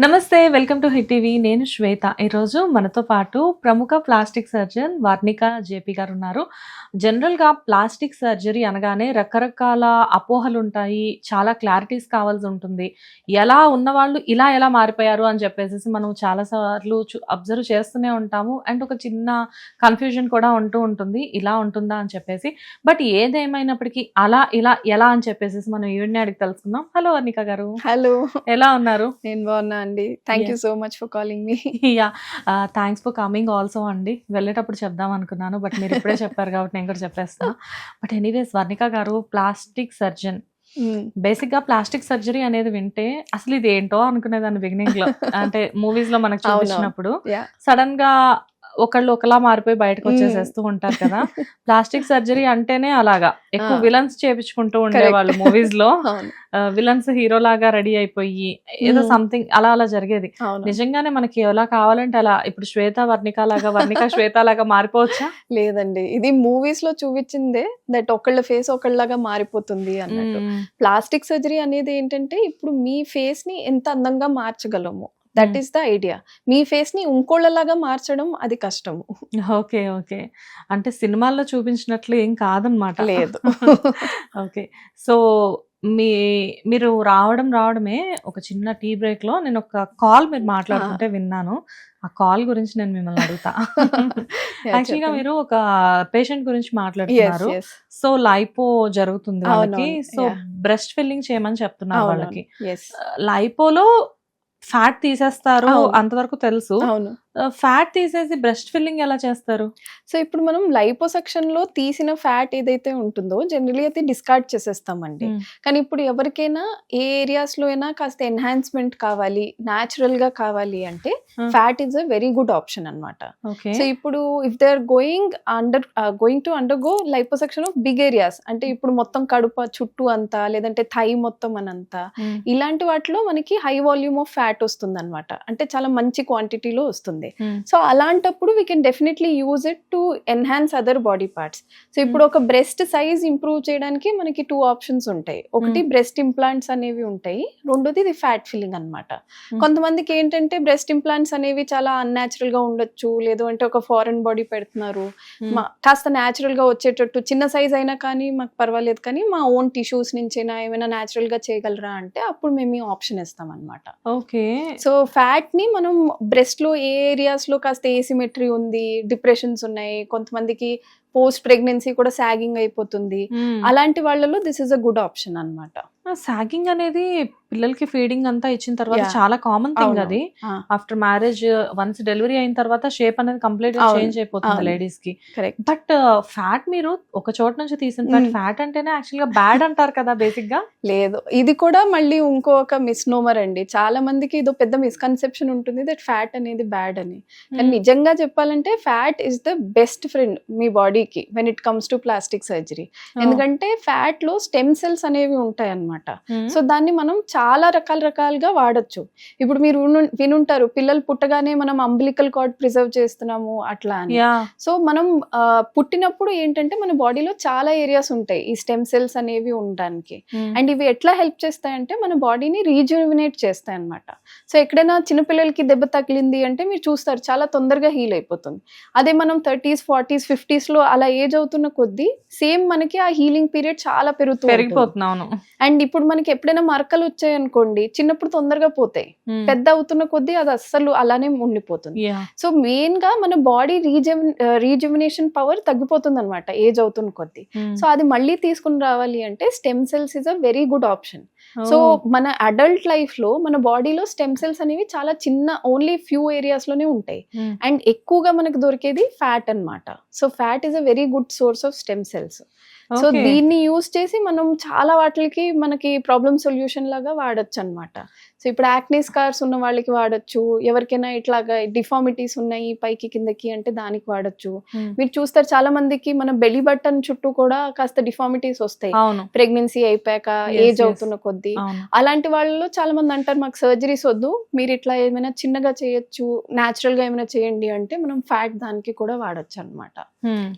నమస్తే welcome to Hit TV. నేను శ్వేత. ఈరోజు మనతో పాటు ప్రముఖ ప్లాస్టిక్ సర్జన్ వర్ణిక జేపీ గారు ఉన్నారు. జనరల్గా ప్లాస్టిక్ సర్జరీ అనగానే రకరకాల అపోహలు ఉంటాయి చాలా క్లారిటీస్ కావాల్సి ఉంటుంది. ఎలా ఉన్నవాళ్ళు ఇలా ఎలా మారిపోయారు అని చెప్పేసి మనం చాలా సార్లు అబ్జర్వ్ చేస్తూనే ఉంటాము. అండ్ ఒక చిన్న కన్ఫ్యూజన్ కూడా ఉంటూ ఉంటుంది. ఇలా ఉంటుందా అని చెప్పేసి. బట్ ఏదేమైనప్పటికీ అలా ఇలా ఎలా అని చెప్పేసి మనం ఈవిడ్ని అడిగి తెలుసుకుందాం. హలో వర్ణిక గారు. హలో. ఎలా ఉన్నారు? నేను బాగున్నా. అండి. Thank you. So much for calling me yeah thanks for coming also అండి. వెళ్ళేటప్పుడు చెప్దాం అనుకున్నాను బట్ మీరు ఇప్పుడే చెప్పారు కాబట్టి నేను కూడా చెప్పేస్తా. బట్ ఎనీవేస్ వర్ణిక గారు ప్లాస్టిక్ సర్జన్ బేసిక్గా ప్లాస్టిక్ సర్జరీ అనేది వింటే అసలు ఇది ఏంటో అనుకునేదాన్ని బిగినింగ్లో. అంటే మూవీస్లో మనకు. చూపించినప్పుడు. Yeah. సడన్గా ఒకళ్ళు ఒకలా మారిపోయి బయటకు వచ్చేసేస్తూ ఉంటారు కదా. ప్లాస్టిక్ సర్జరీ అంటేనే అలాగా. ఎక్కువ. విలన్స్ చేపించుకుంటూ ఉండేవాళ్ళు మూవీస్లో విలన్స్ హీరో లాగా రెడీ అయిపోయి ఏదో. సంథింగ్ అలా అలా జరిగేది. నిజంగానే మనకి ఎలా కావాలంటే అలా. ఇప్పుడు శ్వేత వర్ణిక లాగా వర్ణిక శ్వేత లాగా మారిపోవచ్చా? లేదండి. ఇది మూవీస్లో చూపించిందే దట్ ఒకళ్ళ ఫేస్ ఒకళ్ళలాగా మారిపోతుంది అన్నట్టు. ప్లాస్టిక్ సర్జరీ అనేది ఏంటంటే ఇప్పుడు మీ ఫేస్ని ఎంత అందంగా మార్చగలము. దట్. ఈస్ ద ఐడియా మీ ఫేస్ని ఇంకోళ్ళలాగా మార్చడం అది కష్టము. Okay okay. అంటే సినిమాల్లో చూపించినట్లు ఏం కాదనమాట లేదు. ఓకే. సో మీ మీరు రావడం రావడమే ఒక చిన్న టీ బ్రేక్లో నేను ఒక కాల్ మీరు మాట్లాడుతుంటే విన్నాను. ఆ కాల్ గురించి నేను మిమ్మల్ని అడుగుతా. యాక్చువల్గా మీరు ఒక పేషెంట్ గురించి మాట్లాడుతున్నారు. సో లైపో జరుగుతుంది వాళ్ళకి. సో. బ్రెస్ట్ ఫిల్లింగ్ చేయమని చెప్తున్నారు వాళ్ళకి. లైపోలో ఫ్యాట్ తీసేస్తారు. అంతవరకు తెలుసు అవును ఫ్యాట్ తీసేసి బ్రెస్ట్ ఫిల్లింగ్ ఎలా చేస్తారు? సో ఇప్పుడు మనం లైపోసెక్షన్లో తీసిన ఫ్యాట్ ఏదైతే ఉంటుందో జనరలీ అయితే డిస్కార్డ్ చేసేస్తామండి. కానీ ఇప్పుడు ఎవరికైనా ఏ ఏరియాస్లో అయినా కాస్త ఎన్హాన్స్మెంట్ కావాలి న్యాచురల్గా కావాలి అంటే Hmm. Fat is a very good option అన్నమాట. ఓకే సో ఇప్పుడు if they are going under going to undergo liposuction of big areas అంటే ఇప్పుడు మొత్తం కడుప చుట్టూ అంతా లేదంటే థై మొత్తం అనంతా ఇలాంటి వాటిలో మనకి హై వాల్యూమ్ ఆఫ్ ఫ్యాట్ వస్తుంది అనమాట అంటే చాలా మంచి క్వాంటిటీలో వస్తుంది. సో అలాంటప్పుడు we can definitely use it to enhance other body parts so ఇప్పుడు ఒక బ్రెస్ట్ సైజ్ ఇంప్రూవ్ చేయడానికి మనకి టూ ఆప్షన్స్ ఉంటాయి. ఒకటి బ్రెస్ట్ ఇంప్లాంట్స్ అనేవి ఉంటాయి. రెండోది ఇది ఫ్యాట్ ఫిల్లింగ్ అన్నమాట. Hmm. కొంతమందికి ఏంటంటే బ్రెస్ట్ ఇంప్లాంట్స్ అనేవి చాలా అన్యాచురల్గా ఉండొచ్చు. లేదు అంటే ఒక ఫారెన్ బాడీ పెడుతున్నారు. మా- కాస్త న్యాచురల్గా వచ్చేటట్టు చిన్న సైజ్ అయినా కానీ మాకు పర్వాలేదు కానీ మా ఓన్ టిష్యూస్ నుంచైనా ఏమైనా న్యాచురల్గా చేయగలరా అంటే అప్పుడు మేము ఈ ఆప్షన్ ఇస్తాం అనమాట ఓకే సో ఫ్యాట్ని మనం బ్రెస్ట్లో ఏ ఏరియాస్లో కాస్త ఏసిమెట్రీ ఉంది డిప్రెషన్స్ ఉన్నాయి కొంతమందికి పోస్ట్ ప్రెగ్నెన్సీ కూడా సాగింగ్ అయిపోతుంది అలాంటి వాళ్ళలో this is a good option అన్నమాట సాగింగ్ అనేది పిల్లలకి ఫీడింగ్ అంతా ఇచ్చిన తర్వాత. చాలా కామన్ థింగ్. అది. ఆఫ్టర్ మ్యారేజ్ వన్స్ డెలివరీ అయిన తర్వాత షేప్ అనేది కంప్లీట్. చేంజ్ అయిపోతుంది. లేడీస్కి బట్ ఫ్యాట్ మీరు ఒక చోట నుంచి తీసిన ఫ్యాట్. ఫ్యాట్ అంటేనే యాక్చువల్గా బ్యాడ్ అంటారు కదా బేసిక్గా లేదు ఇది కూడా మళ్ళీ ఇంకొక మిస్నోమర్ అండి చాలా మందికి ఇదో పెద్ద మిస్కన్సెప్షన్ ఉంటుంది దట్ ఫ్యాట్ అనేది బ్యాడ్ అని కానీ నిజంగా చెప్పాలంటే fat is the best friend మీ బాడీకి when it comes to plastic surgery ఎందుకంటే ఫ్యాట్లో స్టెమ్ సెల్స్ అనేవి ఉంటాయి అన్నమాట సో దాన్ని మనం చాలా రకాల రకాలుగా వాడచ్చు. ఇప్పుడు మీరు విను- వినుంటారు పిల్లలు పుట్టగానే మనం అంబిలికల్ కార్డ్ ప్రిజర్వ్ చేస్తున్నాము అట్లా అని. సో మనం పుట్టినప్పుడు ఏంటంటే మన బాడీలో చాలా ఏరియాస్ ఉంటాయి ఈ స్టెమ్ సెల్స్ అనేవి ఉండడానికి. అండ్ ఇవి ఎట్లా హెల్ప్ చేస్తాయంటే మన బాడీని రీజువినేట్ చేస్తాయి అనమాట సో ఎక్కడైనా చిన్నపిల్లలకి దెబ్బ తగిలింది అంటే మీరు చూస్తారు చాలా తొందరగా హీల్ అయిపోతుంది. అదే మనం థర్టీస్ ఫార్టీస్ ఫిఫ్టీస్లో అలా ఏజ్ అవుతున్న కొద్దీ సేమ్ మనకి ఆ హీలింగ్ పీరియడ్ చాలా పెరుగుతూ పెరిగిపోతున్నాను అండ్ ఇప్పుడు మనకి ఎప్పుడైనా మరకలు వచ్చాయి అనుకోండి చిన్నప్పుడు తొందరగా పోతాయి. పెద్ద అవుతున్న కొద్దీ అది అస్సలు అలానే ఉండిపోతుంది. సో మెయిన్గా మన బాడీ రీజెవ్ రీజువినేషన్ పవర్ తగ్గిపోతుంది అనమాట ఏజ్ అవుతున్న కొద్దీ. సో అది మళ్ళీ తీసుకుని రావాలి అంటే stem cells is a very good option so మన అడల్ట్ లైఫ్లో మన బాడీలో స్టెమ్ సెల్స్ అనేవి చాలా చిన్న ఓన్లీ ఫ్యూ ఏరియాస్లోనే ఉంటాయి. అండ్ ఎక్కువగా మనకు దొరికేది ఫ్యాట్ అన్నమాట. So fat is a very good source of stem cells so దీన్ని యూస్ చేసి మనం చాలా వాటికి మనకి ప్రాబ్లమ్ సొల్యూషన్ లాగా వాడచ్చు అన్నమాట సో ఇప్పుడు యాక్నే స్కార్స్ ఉన్న వాళ్ళకి వాడచ్చు ఎవరికైనా ఇట్లాగా డిఫార్మిటీస్ ఉన్నాయి పైకి కిందకి అంటే దానికి వాడచ్చు. మీరు చూస్తారు చాలా మందికి మన బెలి బటన్ చుట్టూ కూడా కాస్త డిఫార్మిటీస్ వస్తాయి. ప్రెగ్నెన్సీ అయిపోయాక ఏజ్. అవుతున్న కొద్దీ. అలాంటి వాళ్ళలో చాలా మంది అంటారు మాకు సర్జరీస్ వద్దు మీరు ఇట్లా ఏమైనా చిన్నగా చేయొచ్చు న్యాచురల్గా ఏమైనా చేయండి అంటే మనం ఫ్యాట్ దానికి కూడా వాడచ్చు అనమాట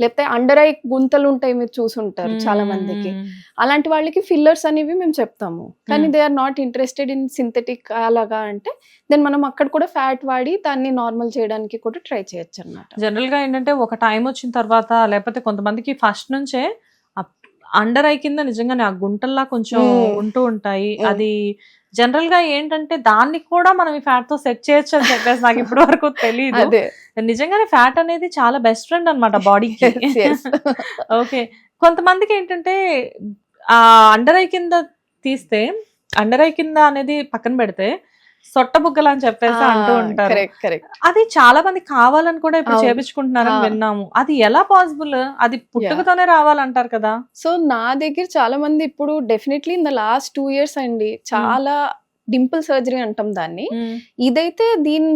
లేకపోతే అండర్ ఐ గుంతలు ఉంటాయి మీరు చూసుంటారు చాలా మందికి. అలాంటి వాళ్ళకి ఫిల్లర్స్ అనేవి మేము చెప్తాము. కానీ Hmm. They are not interested in synthetic అలాగా అంటే దెన్ మనం అక్కడ కూడా ఫ్యాట్ వాడి దాన్ని నార్మల్ చేయడానికి కూడా ట్రై చేయొచ్చు అనమాట జనరల్గా ఏంటంటే ఒక టైం వచ్చిన తర్వాత లేకపోతే కొంతమందికి ఫస్ట్ నుంచే అండర్ ఐ కింద నిజంగానే ఆ గుంటల్లా కొంచెం. ఉంటూ ఉంటాయి. అది జనరల్గా ఏంటంటే దాన్ని కూడా మనం ఈ ఫ్యాట్తో సెట్ చేయొచ్చు అని చెప్పేసి నాకు ఇప్పటి వరకు తెలియదు నిజంగానే ఫ్యాట్ అనేది చాలా బెస్ట్ ఫ్రెండ్ అనమాట బాడీకి. ఓకే కొంతమందికి ఏంటంటే ఆ అండర్ ఐ కింద తీస్తే అండర్ ఐ కింద అనేది పక్కన పెడితే సొట్ట బుగ్గలు అని చెప్పేసి అంటూ ఉంటారు. అది చాలా మంది కావాలని కూడా ఇప్పుడు. చేపించుకుంటున్నారని. విన్నాము. అది ఎలా పాసిబుల్ అది పుట్టుకతోనే రావాలంటారు కదా. సో నా దగ్గర చాలా మంది ఇప్పుడు definitely in the last two years అండి చాలా డింపుల్ సర్జరీ అంటాం దాన్ని. ఇదైతే దీని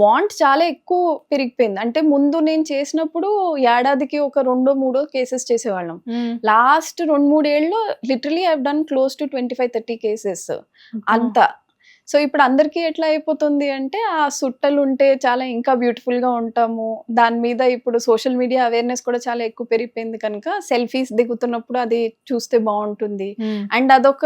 వాంట్ చాలా ఎక్కువ పెరిగిపోయింది. అంటే ముందు నేను చేసినప్పుడు ఏడాదికి ఒక రెండో మూడో కేసెస్ చేసేవాళ్ళం. లాస్ట్ రెండు మూడేళ్ళు literally I done close to twenty five thirty cases అంత. సో ఇప్పుడు అందరికీ ఎట్లా అయిపోతుంది అంటే ఆ సుట్టలు ఉంటే చాలా ఇంకా బ్యూటిఫుల్గా ఉంటాము దాని మీద ఇప్పుడు సోషల్ మీడియా అవేర్నెస్ కూడా చాలా ఎక్కువ పెరిగిపోయింది కనుక సెల్ఫీస్ దిగుతున్నప్పుడు అది చూస్తే బాగుంటుంది అండ్ అదొక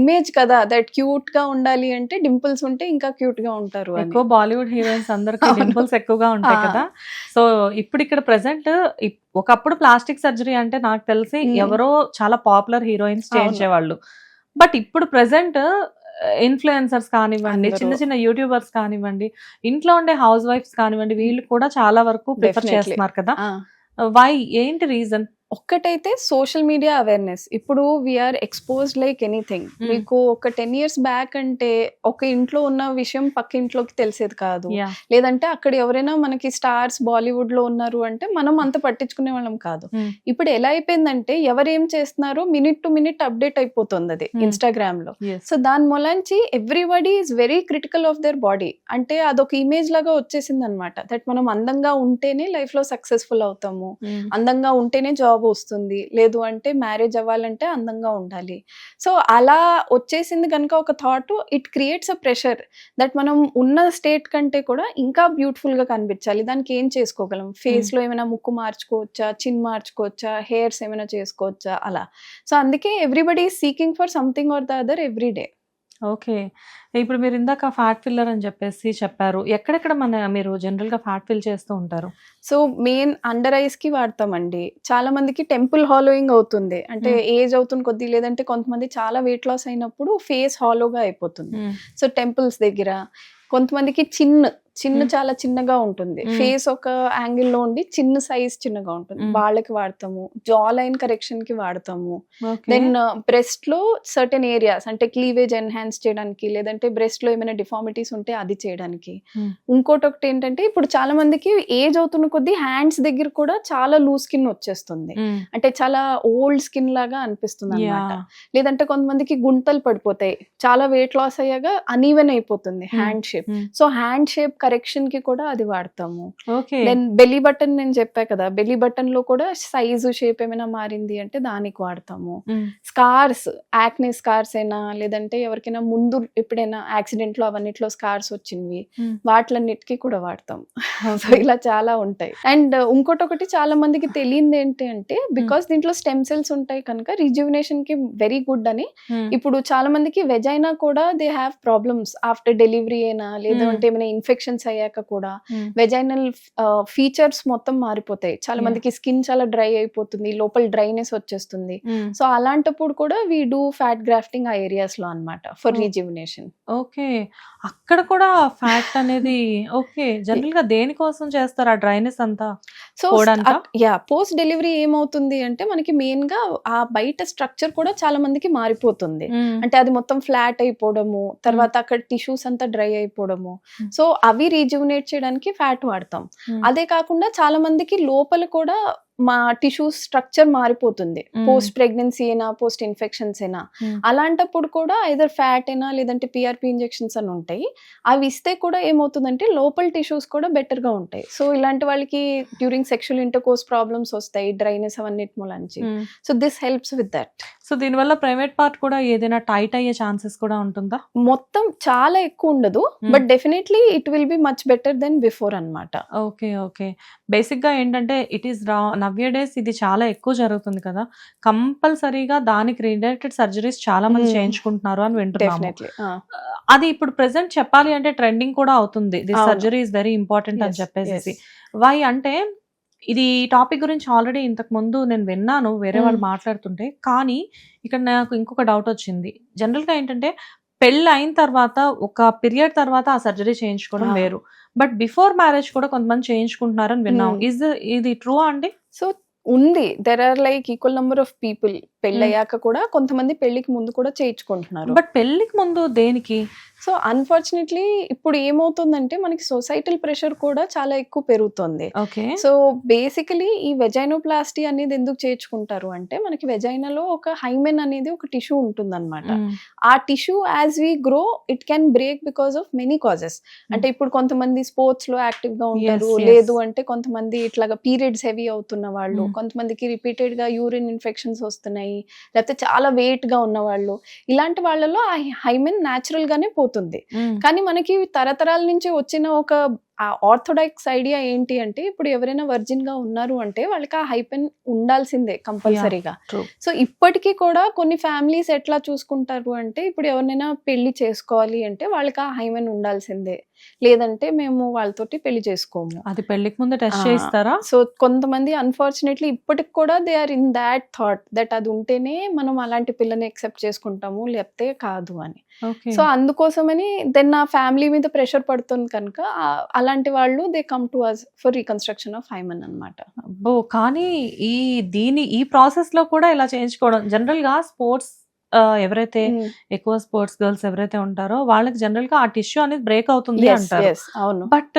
ఇమేజ్ కదా దట్ క్యూట్గా ఉండాలి అంటే డింపుల్స్ ఉంటే ఇంకా క్యూట్గా ఉంటారు ఎక్కువ బాలీవుడ్ హీరోయిన్స్ అందరికి. డింపుల్స్ ఎక్కువగా ఉంటాయి. కదా సో ఇప్పుడు ఇక్కడ ప్రెసెంట్ ఒకప్పుడు ప్లాస్టిక్ సర్జరీ అంటే నాకు తెలిసి. ఎవరో చాలా పాపులర్ హీరోయిన్స్. చేయించేవాళ్ళు బట్ ఇప్పుడు ప్రెసెంట్ ఇన్ఫ్లుయెన్సర్స్ కానివ్వండి. చిన్న చిన్న యూట్యూబర్స్ కానివ్వండి ఇంట్లో ఉండే హౌస్ వైఫ్స్ కానివ్వండి వీళ్ళు కూడా చాలా వరకు ప్రిఫర్. చేస్తున్నారు కదా. వై ఏంటి రీజన్ ఒక్కటైతే సోషల్ మీడియా అవేర్నెస్. ఇప్పుడు we are expose like anything Hmm. మీకు ఒక టెన్ ఇయర్స్ బ్యాక్ అంటే ఒక ఇంట్లో ఉన్న విషయం పక్క ఇంట్లోకి తెలిసేది కాదు. లేదంటే అక్కడ ఎవరైనా మనకి స్టార్స్ బాలీవుడ్లో ఉన్నారు అంటే మనం అంత పట్టించుకునే వాళ్ళం కాదు. Hmm. ఇప్పుడు ఎలా అయిపోయిందంటే ఎవరు ఏం చేస్తున్నారో మినిట్ టు మినిట్ అప్డేట్ అయిపోతుంది అది Hmm. ఇన్స్టాగ్రామ్లో. సో దాని మూలంచి everybody is very critical of their body అంటే అదొక ఇమేజ్ లాగా వచ్చేసింది అనమాట దట్ మనం అందంగా ఉంటేనే లైఫ్లో సక్సెస్ఫుల్ అవుతాము. అందంగా ఉంటేనే జాబ్ వస్తుంది. లేదు అంటే మ్యారేజ్ అవ్వాలంటే అందంగా ఉండాలి. సో అలా వచ్చేసింది కనుక ఒక thought it creates a pressure that మనం ఉన్న స్టేట్ కంటే కూడా ఇంకా బ్యూటిఫుల్గా కనిపించాలి. దానికి ఏం చేసుకోగలం? ఫేస్లో ఏమైనా ముక్కు మార్చుకోవచ్చా? చిన్ మార్చుకోవచ్చా? హెయిర్స్ ఏమైనా చేసుకోవచ్చా? అలా. సో అందుకే everybody seeking for something or the other every day okay. ఇప్పుడు మీరు ఇందాక ఫ్యాట్ ఫిల్లర్ అని చెప్పేసి చెప్పారు. ఎక్కడెక్కడ మన మీరు జనరల్గా ఫ్యాట్ ఫిల్ చేస్తూ ఉంటారు? సో మెయిన్ అండర్ ఐస్కి వాడతామండి. చాలా మందికి టెంపుల్ హాలోయింగ్ అవుతుంది. అంటే Hmm. ఏజ్ అవుతుంది కొద్ది లేదంటే కొంతమంది చాలా వెయిట్ లాస్ అయినప్పుడు ఫేస్ హాలోగా అయిపోతుంది. సో టెంపుల్స్ దగ్గర కొంతమందికి చిన్న చిన్న. చాలా చిన్నగా ఉంటుంది. ఫేస్ ఒక యాంగిల్లో ఉండి చిన్న సైజ్ చిన్నగా ఉంటుంది. వాళ్ళకి వాడతాము. జా లైన్ కరెక్షన్కి వాడతాము. దెన్ బ్రెస్ట్లో సర్టెన్ ఏరియాస్ అంటే క్లీవేజ్ ఎన్హాన్స్ చేయడానికి లేదంటే బ్రెస్ట్లో ఏమైనా డిఫార్మిటీస్ ఉంటే అది చేయడానికి. ఇంకోటి ఒకటి ఏంటంటే ఇప్పుడు చాలా మందికి ఏజ్ అవుతున్న కొద్దీ హ్యాండ్స్ దగ్గర కూడా చాలా లూజ్ స్కిన్ వచ్చేస్తుంది. అంటే చాలా ఓల్డ్ స్కిన్ లాగా అనిపిస్తుంది అనమాట లేదంటే కొంతమందికి గుంతలు పడిపోతాయి. చాలా వెయిట్ లాస్ అయ్యాక అనీవెన్ అయిపోతుంది. Hand shape so hand shape కరెక్షన్కి కూడా అది వాడతాము. దెన్ బెలీ బటన్ నేను చెప్పా కదా బెలీ బటన్లో కూడా సైజు షేప్ ఏమైనా మారింది అంటే దానికి వాడతాము. స్కార్స్ యాక్నే స్కార్స్ అయినా లేదంటే ఎవరికైనా ముందు ఎప్పుడైనా యాక్సిడెంట్లో అవన్నిట్లో స్కార్స్ వచ్చినవి. వాటిలన్నిటికీ కూడా వాడతాం. సో ఇలా చాలా ఉంటాయి. అండ్ ఇంకోటి ఒకటి చాలా మందికి తెలియంది ఏంటి అంటే బికాస్ దీంట్లో స్టెమ్ సెల్స్ ఉంటాయి కనుక రిజ్యువినేషన్కి వెరీ గుడ్ అని. ఇప్పుడు చాలా మందికి వెజ్ అయినా కూడా they have problems after delivery అయినా లేదంటే ఏమైనా ఇన్ఫెక్షన్స్ అయ్యాక కూడా వెజైనల్ ఫీచర్స్ మొత్తం మారిపోతాయి. చాలా. మందికి స్కిన్ చాలా డ్రై అయిపోతుంది లోపల డ్రైనెస్ వచ్చేస్తుంది. సో అలాంటప్పుడు కూడా వీ డూ ఫ్యాట్ గ్రాఫ్టింగ్ ఆ ఏరియాస్లో అన్నమాట ఫర్. Rejuvenation okay. అక్కడ కూడా ఫ్యాట్ అనేది ఓకే. జనరల్గా దేనికోసం చేస్తారు ఆ డ్రైనెస్ అంతా? సో? యా పోస్ట్ డెలివరీ ఏమవుతుంది అంటే మనకి మెయిన్గా ఆ బయట స్ట్రక్చర్ కూడా చాలా మందికి మారిపోతుంది. అంటే అది మొత్తం ఫ్లాట్ అయిపోవడము తర్వాత అక్కడ టిష్యూస్ అంతా డ్రై అయిపోవడము. Hmm. సో అవి రీజువినేట్ చేయడానికి ఫ్యాట్ వాడతాం. అదే కాకుండా చాలా మందికి లోపల కూడా మా టిష్యూ స్ట్రక్చర్ మారిపోతుంది. పోస్ట్ ప్రెగ్నెన్సీ అయినా పోస్ట్ ఇన్ఫెక్షన్స్ అయినా. అలాంటప్పుడు కూడా ఐదర్ ఫ్యాట్ అయినా లేదంటే పిఆర్పి ఇంజెక్షన్స్ అని ఉంటాయి. అవి ఇస్తే కూడా ఏమవుతుందంటే లోపల టిష్యూస్ కూడా బెటర్గా ఉంటాయి. సో ఇలాంటి వాళ్ళకి డ్యూరింగ్ సెక్షువల్ ఇంటర్కోర్స్ ప్రాబ్లమ్స్ వస్తాయి డ్రైనెస్ అవన్నిటి మూలంచి. So this helps with that so దీనివల్ల ప్రైవేట్ పార్ట్ కూడా ఏదైనా టైట్ అయ్యే ఛాన్సెస్ కూడా ఉంటుందా? మొత్తం చాలా ఎక్కువ ఉండదు. But definitely it will be much better than before అన్నమాట. Okay okay. బేసిక్‌గా ఏంటంటే ఇట్ ఈస్ రా నవ్య డేస్ ఇది చాలా ఎక్కువ జరుగుతుంది కదా! కంపల్సరీగా దానికి రిలేటెడ్ సర్జరీస్ చాలా మంది. చేయించుకుంటున్నారు అని వింటున్నాము. అది ఇప్పుడు ప్రెజెంట్ చెప్పాలి అంటే ట్రెండింగ్ కూడా అవుతుంది. This. Surgery is very important అని. యెస్. వై అంటే ఇది టాపిక్ గురించి ఆల్రెడీ ఇంతకుముందు నేను విన్నాను వేరే వాళ్ళు. మాట్లాడుతుంటే. కానీ ఇక్కడ నాకు ఇంకొక డౌట్ వచ్చింది. జనరల్‌గా ఏంటంటే పెళ్ళయిన తర్వాత ఒక పీరియడ్ తర్వాత ఆ సర్జరీ చేయించుకోవడం! వేరు. బట్ బిఫోర్ మ్యారేజ్ కూడా కొంతమంది చేయించుకుంటున్నారని విన్నాం. ఇస్ ఇది ట్రూ అండి? సో ఉంది. There are like equal number of people పెళ్ళయ్యాక కూడా కొంతమంది పెళ్ళికి ముందు కూడా చేయించుకుంటున్నారు. బట్ పెళ్ళికి ముందు దేనికి? సో అన్‌ఫార్చునేట్‌లీ ఇప్పుడు ఏమవుతుందంటే మనకి సొసైటల్ ప్రెషర్ కూడా చాలా ఎక్కువ పెరుగుతోంది. ఓకే. సో బేసికలీ ఈ వెజైనోప్లాస్టీ అనేది ఎందుకు చేర్చుకుంటారు అంటే మనకి వెజైనాలో ఒక హైమెన్ అనేది ఒక టిష్యూ ఉంటుందన్నమాట. ఆ tissue as we grow it can break because of many causes. అంటే. ఇప్పుడు కొంతమంది స్పోర్ట్స్‌లో యాక్టివ్‌గా యెస్. ఉంటారు. యెస్. లేదు అంటే కొంతమంది ఇట్లాగా పీరియడ్స్ హెవీ అవుతున్న వాళ్ళు. కొంతమందికి రిపీటెడ్‌గా యూరిన్ ఇన్ఫెక్షన్స్ వస్తున్నాయి. లేకపోతే చాలా వెయిట్‌గా ఉన్నవాళ్ళు. ఇలాంటి వాళ్ళలో ఆ హైమెన్ న్యాచురల్ గానే పోతుంది. కానీ మనకి తరతరాల నుంచి వచ్చిన ఒక ఆ ఆర్థోడాక్స్ ఐడియా ఏంటి అంటే ఇప్పుడు ఎవరైనా వర్జిన్‌గా ఉన్నారు అంటే వాళ్ళకి ఆ హైపెన్ ఉండాల్సిందే! కంపల్సరీగా. సో ఇప్పటికి కూడా కొన్ని ఫ్యామిలీస్ ఎట్లా చూసుకుంటారు అంటే ఇప్పుడు ఎవరినైనా పెళ్ళి చేసుకోవాలి అంటే వాళ్ళకి ఆ హైమెన్ ఉండాల్సిందే. లేదంటే మేము వాళ్ళతోటి పెళ్ళి చేసుకోము. అది పెళ్ళికి ముందే టెస్ట్ ఆ! చేయిస్తారా? సో కొంతమంది అన్‌ఫార్చునేట్‌లీ ఇప్పటికి కూడా they are in thought thought that అది ఉంటేనే మనం అలాంటి పిల్లని యాక్సెప్ట్ చేసుకుంటాము. లేకపోతే కాదు అని. సో అందుకోసమని దెన్ ఆ ఫ్యామిలీ మీద ప్రెషర్ పడుతుంది కనుక ఆహ్, అలాంటి వాళ్ళు they come to us for reconstruction of hymen అన్నమాట. అబ్బో! కానీ ఈ దీని ఈ ప్రాసెస్‌లో కూడా ఇలా చేయించుకోవడం జనరల్‌గా స్పోర్ట్స్ ఆహ్, ఎవరైతే హ్మ్. ఎక్కువ స్పోర్ట్స్ గర్ల్స్ ఎవరైతే ఉంటారో వాళ్ళకి జనరల్‌గా ఆ టిష్యూ అనేది బ్రేక్ అవుతుంది. అంటారు. But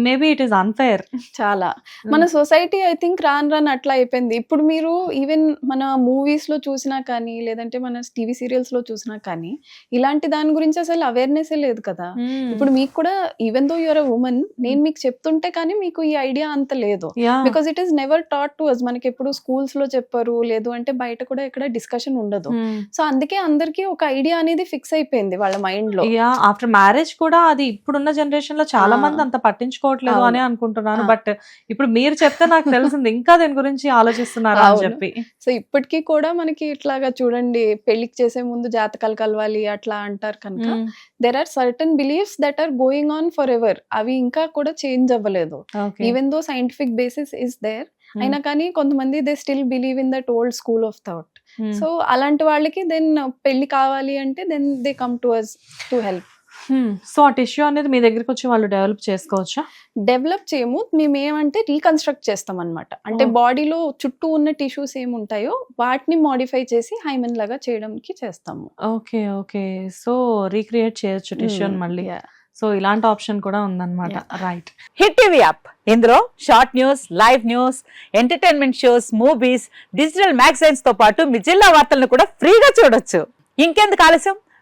maybe it is unfair. చాలా. మన హ్మ్. సొసైటీ ఐ థింక్ రాను రాను అట్లా అయిపోయింది. ఇప్పుడు మీరు ఈవెన్ మన మూవీస్‌లో చూసినా కానీ, లేదంటే మన టీవీ సీరియల్స్‌లో చూసినా కానీ, ఇలాంటి దాని గురించి అసలు అవేర్‌నెస్సే లేదు కదా! హ్మ్. ఇప్పుడు మీకు కూడా even though you are a woman నేను హ్మ్. మీకు చెప్తుంటే కానీ మీకు ఈ ఐడియా అంత లేదు. Because it is never taught to us. మనకెప్పుడు స్కూల్స్‌లో చెప్పరు. లేదు అంటే బయట కూడా ఎక్కడ డిస్కషన్ ఉండదు. సో అందుకే అందరికీ ఒక ఐడియా అనేది ఫిక్స్ అయిపోయింది వాళ్ళ మైండ్‌లో. యాహ్! ఆఫ్టర్ మ్యారేజ్ కూడా అది ఇప్పుడున్న జనరేషన్‌లో చాలా ఆ! మంది అంత పట్టించుకోవట్లేదు. అనే అనుకుంటున్నాను. బట్ ఇప్పుడు మీరు చెప్తే నాకు తెలిసింది ఇంకా దీని గురించి ఆలోచిస్తున్నారా అని. చెప్పి. సో ఇప్పటికి కూడా మనకి ఇట్లాగా చూడండి పెళ్ళికి చేసే ముందు జాతకాలు కలవాలి అట్లా అంటారు కనుక. There are certain beliefs that are going on forever. అవి ఇంకా కూడా చేంజ్ అవ్వలేదు. Even though scientific basis is there. అయినా కానీ కొంతమంది they still believe in that old school of thought. So అలాంటి వాళ్ళకి దెన్ పెళ్ళి కావాలి అంటే then they come to us to help. Hmm. So ఆ టిష్యూ అనేది మీ దగ్గరికి వచ్చి వాళ్ళు డెవలప్ చేసుకోవచ్చా? డెవలప్ చేయము. మేమేమంటే రీకన్‌స్ట్రక్ట్ చేస్తామన్నమాట. అంటే ఓహ్! బాడీలో చుట్టూ ఉన్న టిష్యూస్ ఏముంటాయో వాటిని మోడిఫై చేసి హైమెన్ లాగా చేయడానికి చేస్తాము. ఓకే. ఓకే. సో రీక్రియేట్ చేయొచ్చు టిష్యూని హ్మ్. మళ్ళీ. సో ఇలాంటి ఆప్షన్ కూడా ఉందన్నమాట. రైట్. హిట్ టీవీ యాప్ ఇందులో short news live news entertainment shows movies digital మ్యాగజైన్స్తో పాటు మీ జిల్లా వార్తలను కూడా ఫ్రీగా చూడొచ్చు ఇంకెందుకు ఆలస్యం